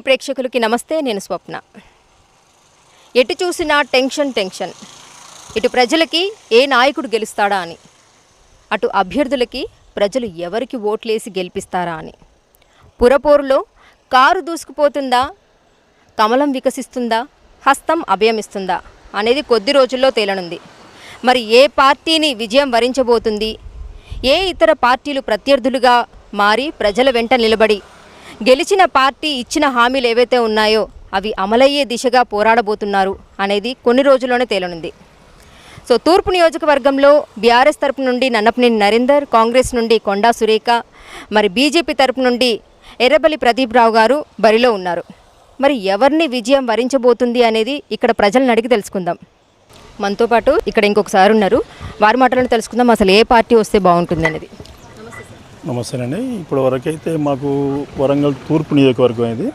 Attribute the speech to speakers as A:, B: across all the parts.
A: ప్రేక్షకులకి నమస్తే నేను స్వప్న. ఎటు చూసినా టెన్షన్ టెన్షన్. ఇటు ప్రజలకి ఏ నాయకుడు గెలుస్తాడా అని. అటు అభ్యర్థులకి ప్రజలు ఎవరికి ఓట్లేసి గెలిపిస్తారా అని. పురపోరులో కారు దూసుకుపోతుందా? కమలం వికసిస్తుందా? హస్తం అభయమిస్తుందా? అనేది కొద్ది రోజుల్లో తేలనుంది. మరి ఏ పార్టీని విజయం వరించబోతుంది? ఏ ఇతర పార్టీలు ప్రత్యర్థులుగా మారి ప్రజల వెంట నిలబడి గెలిచిన పార్టీ ఇచ్చిన హామీలు ఏవైతే ఉన్నాయో అవి అమలయ్యే దిశగా పోరాడబోతున్నారు అనేది కొన్ని రోజుల్లోనే తేలనుంది. సో తూర్పు నియోజకవర్గంలో బీఆర్ఎస్ తరపు నుండి నన్నపనేని నరేందర్ కాంగ్రెస్ నుండి కొండా సురేఖ మరి బీజేపీ తరపు నుండి ఎర్రబల్లి ప్రదీప్ రావు గారు బరిలో ఉన్నారు. మరి ఎవరిని విజయం వరించబోతుంది అనేది ఇక్కడ ప్రజలను అడిగి తెలుసుకుందాం. మనతో పాటు ఇక్కడ ఇంకొకసారి ఉన్నారు. వారి మాటలను తెలుసుకుందాం. అసలు ఏ పార్టీ వస్తే బాగుంటుంది అనేది.
B: నమస్తేనండి. ఇప్పుడు వరకైతే మాకు వరంగల్ తూర్పు నియోజకవర్గం ఇది.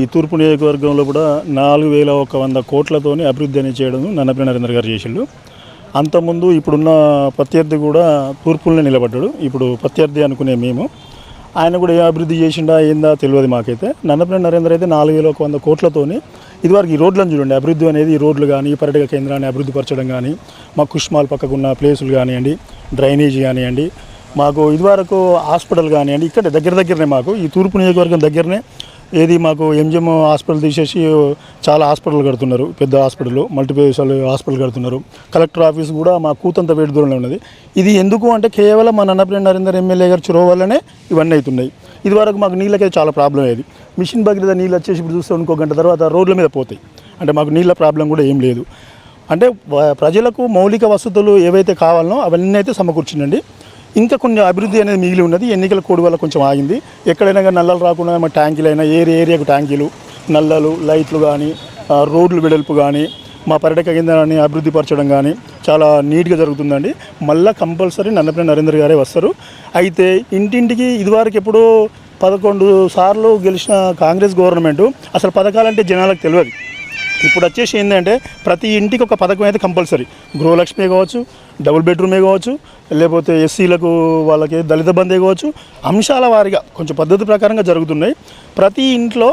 B: ఈ తూర్పు నియోజకవర్గంలో కూడా నాలుగు వేల ఒక వంద కోట్లతోని అభివృద్ధి అనేది చేయడం నన్నపల్లి నరేంద్ర గారు చేసిండు. అంతకుముందు ఇప్పుడున్న ప్రత్యర్థి కూడా తూర్పులోనే నిలబడ్డాడు. ఇప్పుడు ప్రత్యర్థి అనుకునే మేము. ఆయన కూడా ఏ అభివృద్ధి చేసిండా ఏందా తెలియదు మాకైతే. నన్నపల్లి నరేంద్ర అయితే నాలుగు వేల ఒక వంద కోట్లతోని ఇదివరకు ఈ రోడ్లను చూడండి. అభివృద్ధి అనేది ఈ రోడ్లు కానీ పర్యటక కేంద్రాన్ని అభివృద్ధి పరచడం కానీ మా కుష్మాల్ పక్కకున్న ప్లేసులు కానివ్వండి డ్రైనేజీ కానివ్వండి మాకు ఇదివరకు హాస్పిటల్ కానివ్వండి ఇక్కడ దగ్గర దగ్గరనే మాకు. ఈ తూర్పు నియోజకవర్గం దగ్గరనే ఏది మాకు ఎంజిఎం హాస్పిటల్ తీసేసి చాలా హాస్పిటల్ కడుతున్నారు. పెద్ద హాస్పిటల్ మల్టీపేషల్ హాస్పిటల్ కడుతున్నారు. కలెక్టర్ ఆఫీస్ కూడా మా కూతంత వేడి దూరంలో ఉన్నది. ఇది ఎందుకు అంటే కేవలం మా నన్నపల్లి నరేందర్ ఎమ్మెల్యే గారు చొరవ వల్లనే ఇవన్నీ అవుతున్నాయి. ఇదివరకు మాకు నీళ్ళకైతే చాలా ప్రాబ్లం అయ్యేది. మిషన్ భగీరథ నీళ్ళు వచ్చేసి ఇప్పుడు చూస్తే ఇంకో గంట తర్వాత రోడ్ల మీద పోతాయి. అంటే మాకు నీళ్ళ ప్రాబ్లం కూడా ఏం లేదు. అంటే ప్రజలకు మౌలిక వసతులు ఏవైతే కావాలనో అవన్నీ అయితే సమకూర్చిందండి. ఇంకా కొన్ని అభివృద్ధి అనేది మిగిలి ఉన్నది. ఎన్నికల కోడ్ వల్ల కొంచెం ఆగింది. ఎక్కడైనా కానీ నల్లలు రాకుండా మా ట్యాంకీలు అయినా ఏరియా ఏరియాకు ట్యాంకీలు నల్లలు లైట్లు కానీ రోడ్లు వెడల్పు కానీ మా పర్యాటక కేంద్రాన్ని అభివృద్ధి పరచడం కానీ చాలా నీట్గా జరుగుతుందండి. మళ్ళీ కంపల్సరీ నన్నపల్లి నరేంద్ర గారే వస్తారు. అయితే ఇంటింటికి ఇదివరకు ఎప్పుడో పదకొండు సార్లు గెలిచిన కాంగ్రెస్ గవర్నమెంట్ అసలు పథకాలంటే జనాలకు తెలియదు. ఇప్పుడు వచ్చేసి ఏంటంటే ప్రతి ఇంటికి ఒక పథకం అయితే కంపల్సరీ. గృహలక్ష్మి కావచ్చు డబుల్ బెడ్రూమే కావచ్చు లేకపోతే ఎస్సీలకు వాళ్ళకి దళిత బందే కావచ్చు అంశాల వారిగా కొంచెం పద్ధతి ప్రకారంగా జరుగుతున్నాయి. ప్రతి ఇంట్లో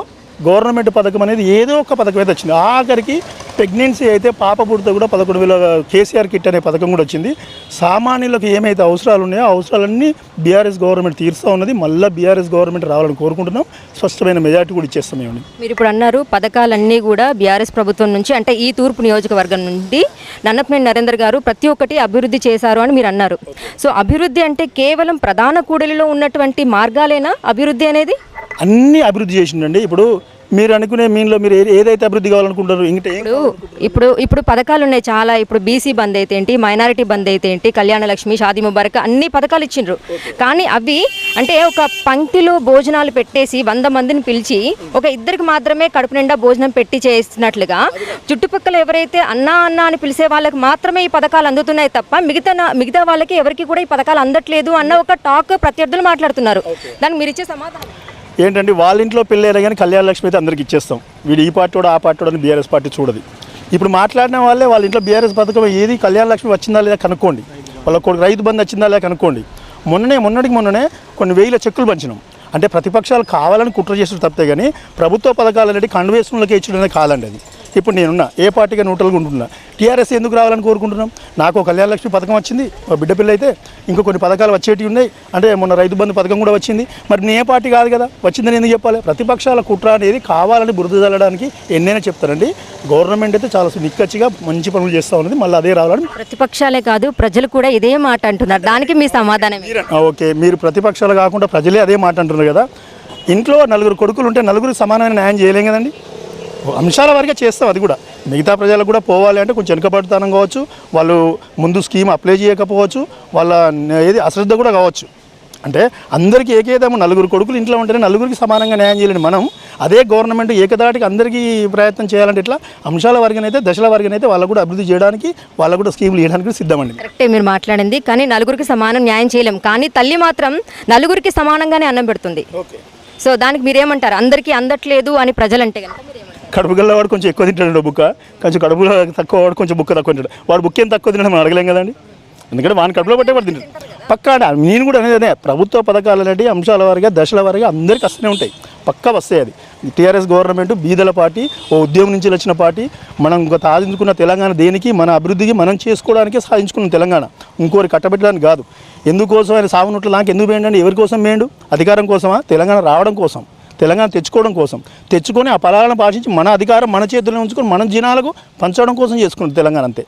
B: గవర్నమెంట్ పథకం అనేది ఏదో ఒక పథకం అయితే వచ్చింది. ఆఖరికి ప్రెగ్నెన్సీ అయితే పాప పుడితే కూడా పదకొండు వేల కేసీఆర్ కిట్ అనే పథకం కూడా వచ్చింది. సామాన్యులకు ఏమైతే అవసరాలు ఉన్నాయో ఆ అవసరాలన్నీ బీఆర్ఎస్ గవర్నమెంట్ తీరుస్తూ ఉన్నది. మళ్ళీ బీఆర్ఎస్ గవర్నమెంట్ రావాలని కోరుకుంటున్నాం. స్పష్టమైన మెజార్టీ కూడా ఇచ్చేస్తాం మేము
A: మీరు ఇప్పుడు అన్నారు పథకాలన్నీ కూడా బీఆర్ఎస్ ప్రభుత్వం నుంచి అంటే ఈ తూర్పు నియోజకవర్గం నుండి నన్నపనేని నరేందర్ గారు ప్రతి ఒక్కటి అభివృద్ధి చేశారు అని మీరు అన్నారు. సో అభివృద్ధి అంటే కేవలం ప్రధాన కూడలిలో ఉన్నటువంటి మార్గాలేనా అభివృద్ధి అనేది?
B: అన్నీ అభివృద్ధి చేసిండండి. ఇప్పుడు మీరు అనుకునే మీన్లో మీరు ఏదైతే అభివృద్ధి కావాలనుకుంటారు ఇంకా
A: ఇప్పుడు ఇప్పుడు ఇప్పుడు పథకాలు ఉన్నాయి చాలా. ఇప్పుడు బీసీ బంద్ అయితే ఏంటి మైనారిటీ బంద్ అయితే ఏంటి కళ్యాణ లక్ష్మి షాదీ ముబారక్ అన్ని పథకాలు ఇచ్చిండ్రు. కానీ అవి అంటే ఒక పంక్తిలో భోజనాలు పెట్టేసి వంద మందిని పిలిచి ఒక ఇద్దరికి మాత్రమే కడుపు నిండా భోజనం పెట్టి చేస్తున్నట్లుగా చుట్టుపక్కల ఎవరైతే అన్నా అన్నా అని పిలిచే వాళ్ళకి మాత్రమే ఈ పథకాలు అందుతున్నాయి తప్ప మిగతా మిగతా వాళ్ళకి ఎవరికి కూడా ఈ పథకాలు అందట్లేదు అన్న ఒక టాక్ ప్రత్యర్థులు మాట్లాడుతున్నారు. దానికి మీరు ఇచ్చే సమాధానం?
B: ఏంటంటే వాళ్ళ ఇంట్లో పెళ్ళైనా కానీ కళ్యాణ లక్ష్మి అయితే అందరికి ఇచ్చేస్తాం. వీడు ఈ పార్టీ కూడా ఆ పార్టీ కూడా బీఆర్ఎస్ పార్టీ చూడదు. ఇప్పుడు మాట్లాడిన వాళ్ళే వాళ్ళ ఇంట్లో బీఆర్ఎస్ పథకం ఏది కళ్యాణ లక్ష్మి వచ్చిందా లేదా కనుక్కోండి. వాళ్ళ కొడుకు రైతు బంధు వచ్చిందా లేదా కనుక్కోండి. మొన్ననే మొన్నటికి మొన్ననే కొన్ని వేల చెక్కులు పంచినాం. అంటే ప్రతిపక్షాలు కావాలని కుట్ర చేసిన తప్పితే కానీ ప్రభుత్వ పథకాలు అనేది కండువేసుకులకే ఇచ్చడం అనేది కాదండి అది. ఇప్పుడు నేనున్నా. ఏ పార్టీగా న్యూట్రల్గా ఉంటున్నా. టీఆర్ఎస్ ఎందుకు రావాలని కోరుకుంటున్నాం? నాకు కళ్యాణ లక్ష్మి పథకం వచ్చింది. ఒక బిడ్డ పిల్ల అయితే ఇంకా కొన్ని పథకాలు వచ్చేటివి ఉన్నాయి. అంటే మొన్న రైతు బంధు పథకం కూడా వచ్చింది. మరి నే పార్టీ కాదు కదా? వచ్చిందని ఎందుకు చెప్పాలి? ప్రతిపక్షాల కుట్ర అనేది కావాలని బురద చల్లడానికి ఎన్నైనా చెప్తారండి. గవర్నమెంట్ అయితే చాలా నిక్కచ్చిగా మంచి పనులు చేస్తూ ఉన్నది. మళ్ళీ అదే రావాలని
A: ప్రతిపక్షాలే కాదు ప్రజలు కూడా ఇదే మాట అంటున్నారు. దానికి మీ సమాధానం
B: ఓకే. మీరు ప్రతిపక్షాలు కాకుండా ప్రజలే అదే మాట అంటున్నారు కదా. ఇంట్లో నలుగురు కొడుకులు ఉంటే నలుగురు సమానమైన న్యాయం చేయలేం కదండి? అంశాల వారిగా చేస్తాం అది కూడా. మిగతా ప్రజలకు కూడా పోవాలి అంటే కొంచెం వెనుకబడితనం కావచ్చు వాళ్ళు ముందు స్కీమ్ అప్లై చేయకపోవచ్చు వాళ్ళ ఏది అశ్రద్ధ కూడా కావచ్చు. అంటే అందరికీ ఏకేదము నలుగురు కొడుకులు ఇంట్లో ఉంటేనే నలుగురికి సమానంగా న్యాయం చేయలేని మనం అదే గవర్నమెంట్ ఏకదాటికి అందరికీ ప్రయత్నం చేయాలంటే ఇట్లా అంశాల వారిగానైతే దశల వారిగానైతే వాళ్ళకు కూడా అభివృద్ధి చేయడానికి వాళ్ళకు కూడా స్కీములు ఇవ్వడానికి సిద్ధమండి.
A: కరెక్టే మీరు మాట్లాడింది కానీ నలుగురికి సమానం న్యాయం చేయలేం. కానీ తల్లి మాత్రం నలుగురికి సమానంగానే అన్నం పెడుతుంది.
B: ఓకే.
A: సో దానికి మీరేమంటారు? అందరికీ అందట్లేదు అని ప్రజలంటే కనుక
B: కడుపు గల్ల వాడు కొంచెం ఎక్కువ తింటాడు బుక్క. కొంచెం కడుపులో తక్కువ వాడు కొంచెం బుక్క తక్కువ తింటాడు. వాడు బుక్ ఏం తక్కువ తినడం మనం అడగలేం కదండి ఎందుకంటే వాని కడుపులో పట్టే వాడు తింటాడు. పక్కా నేను కూడా అనేది అదే. ప్రభుత్వ పథకాలు అనేవి అంశాల వారిగా దశల వారిగా అందరికీ వస్తూనే ఉంటాయి. పక్కా వస్తాయి అది. టీఆర్ఎస్ గవర్నమెంట్ బీదల పార్టీ ఓ ఉద్యోగం నుంచి వచ్చిన పార్టీ మనం గత సాధించుకున్న తెలంగాణ దేనికి మన అభివృద్ధికి మనం చేసుకోవడానికే సాధించుకున్న తెలంగాణ. ఇంకోరి కట్టబెట్టడానికి కాదు. ఎందుకోసం ఆయన సాగునట్లు నాకు ఎందుకు వేయండి ఎవరి కోసం వేయండు అధికారం కోసమా? తెలంగాణ రావడం కోసం. తెలంగాణ తెచ్చుకోవడం కోసం. తెచ్చుకొని ఆ ఫలాలను పాటించి మన అధికారం మన చేతుల్లో ఉంచుకొని మన జనాలకు పంచడం కోసం చేసుకున్నది తెలంగాణ అంతే.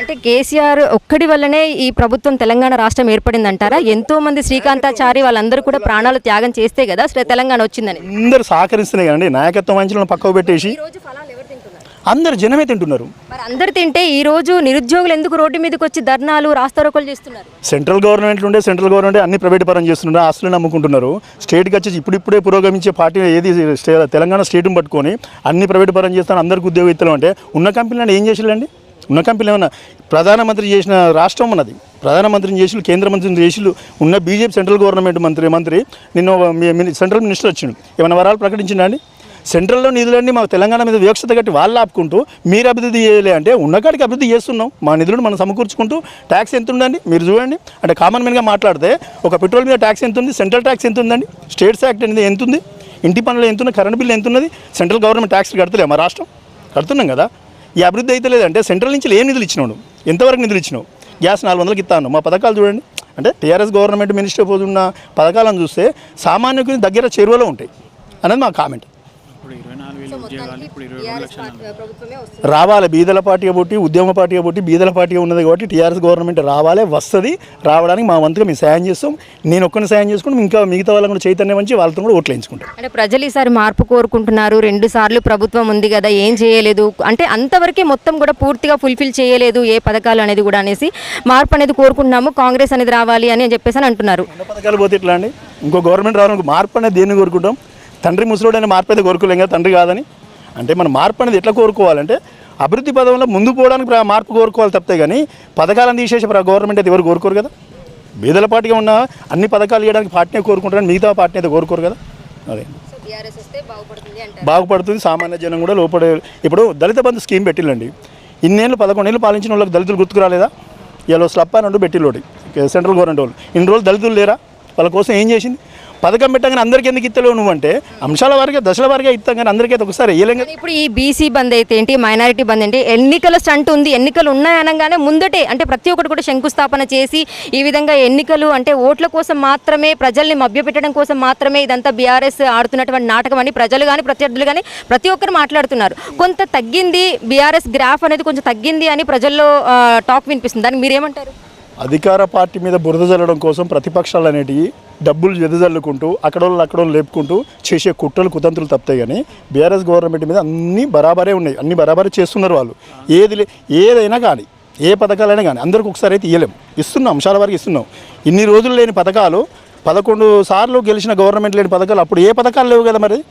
A: అంటే కేసీఆర్ ఒక్కడి వల్లనే ఈ ప్రభుత్వం తెలంగాణ రాష్ట్రం ఏర్పడిందంటారా? ఎంతో మంది శ్రీకాంతాచారి వాళ్ళందరూ కూడా ప్రాణాలు త్యాగం చేస్తే కదా తెలంగాణ వచ్చిందని.
B: అందరు సహకరిస్తున్నాయి కదండి. నాయకత్వం మంచులను పక్కకు పెట్టేసి
A: రోజు ఫలాలు ఎవరు తింటున్నారు
B: అందరు జనమే తింటున్నారు.
A: మరి అందరు తింటే ఈ రోజు నిరుద్యోగులు ఎందుకు రోడ్డు మీదకి వచ్చి ధర్నాలు రాస్తారోకలు చేస్తున్నారు?
B: సెంట్రల్ గవర్నమెంట్ ఉండే సెంట్రల్ గవర్నమెంట్ అన్ని ప్రైవేట్ పరం చేస్తున్నారు ఆస్తులు నమ్ముకుంటున్నారు. స్టేట్కి వచ్చేసి ఇప్పుడిప్పుడే పురోగమించే పార్టీ ఏది తెలంగాణ స్టేట్ని పట్టుకొని అన్ని ప్రైవేట్ పరం చేస్తాను అందరికి ఉద్యోగ అంటే ఉన్న కంపెనీలను ఏం చేసిల్లండి? ఉన్న కంపెనీలు ఏమన్నా ప్రధానమంత్రి చేసిన రాష్ట్రం ఉన్నది. ప్రధానమంత్రిని చేసి కేంద్ర మంత్రిని చేసి ఉన్న బీజేపీ సెంట్రల్ గవర్నమెంట్ మంత్రి మంత్రి నిన్న సెంట్రల్ మినిస్టర్ వచ్చిండు. ఏమైనా వరాలు ప్రకటించిండా అండి? సెంట్రల్లో నిధులన్నీ మాకు తెలంగాణ మీద వివక్షత కట్టి వాళ్ళు ఆపుకుంటూ మీరు అభివృద్ధి చేయలే అంటే ఉన్నకాడికి అభివృద్ధి చేస్తున్నాం. మా నిధులను మనం సమకూర్చుకుంటూ ట్యాక్స్ ఎంత ఉందండి? మీరు చూడండి. అంటే కామన్ మ్యాన్గా మాట్లాడితే ఒక పెట్రోల్ మీద ట్యాక్స్ ఎంత ఉంది? సెంట్రల్ ట్యాక్స్ ఎంత ఉందండి? స్టేట్స్ యాక్ట్ అనేది ఎంత ఉంది? ఇంటి పనులు ఎంత ఉంది కరెంట్ బిల్లు ఎంత ఉన్నది? సెంట్రల్ గవర్నమెంట్ ట్యాక్స్ కడతలే మా రాష్ట్రం? కడుతున్నాం కదా. ఈ అభివృద్ధి అయితే లేదంటే సెంట్రల్ నుంచి ఏం నిధులు ఇచ్చినాడు ఎంతవరకు నిధులు ఇచ్చినావు? గ్యాస్ నాలుగు వందలకి ఇస్తాను మా పథకాలు చూడండి. అంటే టీఆర్ఎస్ గవర్నమెంట్ మినిస్టర్ పోతున్న పథకాలను చూస్తే సామాన్యుని దగ్గర చేరువలో ఉంటాయి. అనేది మా కామెంట్ రావాలి బీదల పార్టీ కాబట్టి ఉద్యమ పార్టీ కాబట్టి బీదల పార్టీ ఉన్నది కాబట్టి టీఆర్ఎస్ గవర్నమెంట్ రావాలి వస్తుంది రావడానికి మా వంతుగా మేము సాయం చేస్తాం. నేను ఒక్కరిని సాయం చేసుకుంటాం ఇంకా మిగతా వాళ్ళని కూడా చైతన్యం వంచి వాళ్ళతో కూడా ఓట్లు వేయించుకుంటాం.
A: అంటే ప్రజలు ఈసారి మార్పు కోరుకుంటున్నారు రెండు సార్లు ప్రభుత్వం ఉంది కదా ఏం చేయలేదు? అంటే అంతవరకే మొత్తం కూడా పూర్తిగా ఫుల్ఫిల్ చేయలేదు ఏ పథకాలు అనేది కూడా అనేసి మార్పు అనేది కోరుకుంటున్నాము కాంగ్రెస్ అనేది రావాలి అని చెప్పేసి అని అంటున్నారు.
B: పథకాలు పోతే ఎట్లా అండి? ఇంకో గవర్నమెంట్ రావడానికి మార్పు అనేది దేన్ని కోరుకుంటాం? తండ్రి ముసలోడు అనే మార్పు అయితే కోరుకోలేం కదా తండ్రి కాదని? అంటే మన మార్పు అనేది ఎట్లా కోరుకోవాలంటే అభివృద్ధి పదంలో ముందు పోవడానికి మార్పు కోరుకోవాలి తప్పితే కానీ పథకాలను తీసేసి గవర్నమెంట్ అయితే ఎవరు కోరుకోరు కదా? బీదల పార్టీగా ఉన్న అన్ని పథకాలు ఇవ్వడానికి పార్టీనే కోరుకుంటారని మిగతా పార్టీ అయితే కోరుకోరు కదా? అదే. బాగుపడుతుంది సామాన్య జనం కూడా లోపడే ఇప్పుడు దళిత బంధు స్కీమ్ పెట్టిల్లండి. ఇన్నేళ్ళు పదకొండేళ్ళు పాలించిన వాళ్ళకి దళితులు గుర్తుకు రాలేదా? ఇలా స్లప్ అని పెట్టిల్లోడి సెంట్రల్ గవర్నమెంట్ వాళ్ళు. ఇన్ని రోజులు దళితులు లేరా? వాళ్ళ కోసం ఏం చేసింది? పథకం పెట్టగానే అందరికీ ఎందుకు ఇస్తలేవు నువ్వు అంటే? అంశాల వారిగా దశల వారిగా ఇస్తాం కానీ అందరికీ అయితే ఒకసారి వేయలేం
A: ఇప్పుడు ఈ బీసీ బంద్ అయితే ఏంటి మైనారిటీ బంద్ ఏంటి ఎన్నికల స్టంట్ ఉంది ఎన్నికలు ఉన్నాయనగానే ముందటే అంటే ప్రతి ఒక్కటి కూడా శంకుస్థాపన చేసి ఈ విధంగా ఎన్నికలు అంటే ఓట్ల కోసం మాత్రమే ప్రజల్ని మభ్యపెట్టడం కోసం మాత్రమే ఇదంతా బీఆర్ఎస్ ఆడుతున్నటువంటి నాటకం అని ప్రజలు కానీ ప్రత్యర్థులు కానీ ప్రతి ఒక్కరు మాట్లాడుతున్నారు. కొంత తగ్గింది బీఆర్ఎస్ గ్రాఫ్ అనేది కొంచెం తగ్గింది అని ప్రజల్లో టాక్ వినిపిస్తుంది. దానికి మీరేమంటారు?
B: అధికార పార్టీ మీద బురద జల్లడం కోసం ప్రతిపక్షాలు అనేటివి డబ్బులు ఎదజల్లుకుంటూ అక్కడ వాళ్ళు వాళ్ళు లేపుకుంటూ చేసే కుట్రలు కుతంత్రులు తప్పుతాయి కానీ బీఆర్ఎస్ గవర్నమెంట్ మీద అన్ని బరాబరే ఉన్నాయి. అన్ని బరాబరే చేస్తున్నారు వాళ్ళు. ఏది లే- ఏదైనా కానీ ఏ పథకాలైనా కానీ అందరికి ఒకసారి అయితే ఇవ్వలేం ఇస్తున్నాం అంశాల వరకు ఇస్తున్నాం. ఇన్ని రోజులు లేని పథకాలు పదకొండు సార్లు గెలిచిన గవర్నమెంట్ లేని పథకాలు అప్పుడు ఏ పథకాలు లేవు కదా మరి?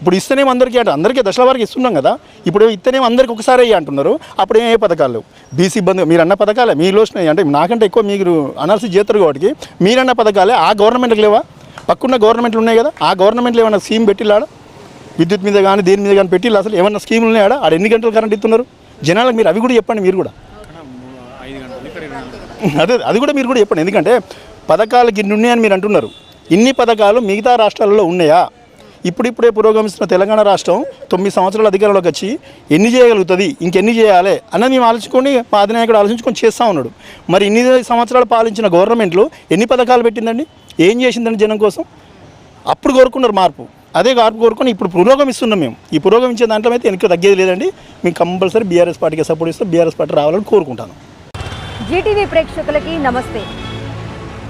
B: ఇప్పుడు ఇస్తేనేమో అందరికీ అంటే అందరికీ దశల వరకు ఇస్తున్నాం కదా. ఇప్పుడు ఇస్తేనేమో అందరికీ ఒకసారి అయ్యి అంటున్నారు. అప్పుడు ఏ పథకాలు? బీసీ బంధు మీరు అన్న పథకాలే మీ వచ్చినాయి అంటే నాకంటే ఎక్కువ మీరు అనాల్సి చేస్తారు కాబట్టి మీరన్న పథకాలే ఆ గవర్నమెంట్కి లేవా? పక్కన్న గవర్నమెంట్లు ఉన్నాయి కదా ఆ గవర్నమెంట్లో ఏమైనా స్కీమ్ పెట్టిల్లాడా? విద్యుత్ మీద కానీ దేని మీద కానీ పెట్టి అసలు ఏమన్నా స్కీములు ఉన్నాయా ఆడ? ఎన్ని గంటలు కరెంట్ ఇస్తున్నారు? జనాలకు మీరు అవి కూడా చెప్పండి మీరు కూడా. అదే అది కూడా మీరు కూడా చెప్పండి. ఎందుకంటే పథకాలకి ఇన్ని ఉన్నాయని మీరు అంటున్నారు. ఇన్ని పథకాలు మిగతా రాష్ట్రాలలో ఉన్నాయా? ఇప్పుడిప్పుడే పురోగమిస్తున్న తెలంగాణ రాష్ట్రం తొమ్మిది సంవత్సరాల అధికారంలోకి వచ్చి ఎన్ని చేయగలుగుతుంది ఇంకెన్ని చేయాలి అన్నది మేము ఆలోచించుకొని మా అధినాయకుడు ఆలోచించుకొని చేస్తూ ఉన్నాడు. మరి ఇన్ని సంవత్సరాలు పాలించిన గవర్నమెంట్లు ఎన్ని పథకాలు పెట్టిందండి? ఏం చేసిందండి జనం కోసం? అప్పుడు కోరుకున్నారు మార్పు. అదే మార్పు కోరుకొని ఇప్పుడు పురోగమిస్తున్నాం మేము. ఈ పురోగమించే దాంట్లో అయితే వెనక్కి తగ్గేది లేదండి. మేము కంపల్సరీ బీఆర్ఎస్ పార్టీకి సపోర్ట్ ఇస్తే బీఆర్ఎస్ పార్టీ రావాలని కోరుకుంటాను.
A: జీటీవీ ప్రేక్షకులకి నమస్తే.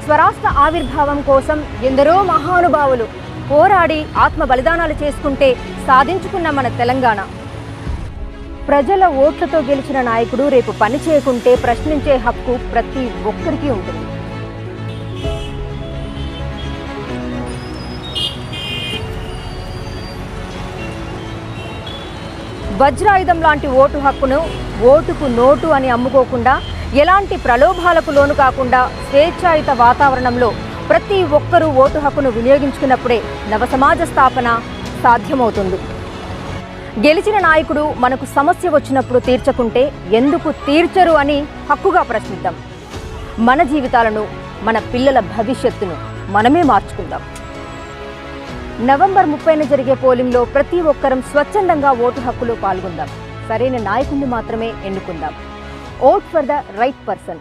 A: స్వరాష్ట్ర ఆవిర్భావం కోసం ఎందరో మహానుభావులు పోరాడి ఆత్మ బలిదానాలు చేసుకుంటే సాధించుకున్న మన తెలంగాణ. ప్రజల ఓట్లతో గెలిచిన నాయకుడు రేపు పని చేయకుంటే ప్రశ్నించే హక్కు ప్రతి ఒక్కరికి ఉంటుంది. వజ్రాయుధం లాంటి ఓటు హక్కును ఓటుకు నోటు అని అమ్ముకోకుండా ఎలాంటి ప్రలోభాలకు లోను కాకుండా స్వేచ్ఛాయుత వాతావరణంలో ప్రతి ఒక్కరూ ఓటు హక్కును వినియోగించుకున్నప్పుడే నవ సమాజ స్థాపన సాధ్యమవుతుంది. గెలిచిన నాయకుడు మనకు సమస్య వచ్చినప్పుడు తీర్చకుంటే ఎందుకు తీర్చరు అని హక్కుగా ప్రశ్నిద్దాం. మన జీవితాలను మన పిల్లల భవిష్యత్తును మనమే మార్చుకుందాం. నవంబర్ ముప్పైన జరిగే పోలింగ్లో ప్రతి ఒక్కరం స్వచ్ఛందంగా ఓటు హక్కులో పాల్గొందాం. సరైన నాయకుడిని మాత్రమే ఎన్నుకుందాం. Vote for the right person.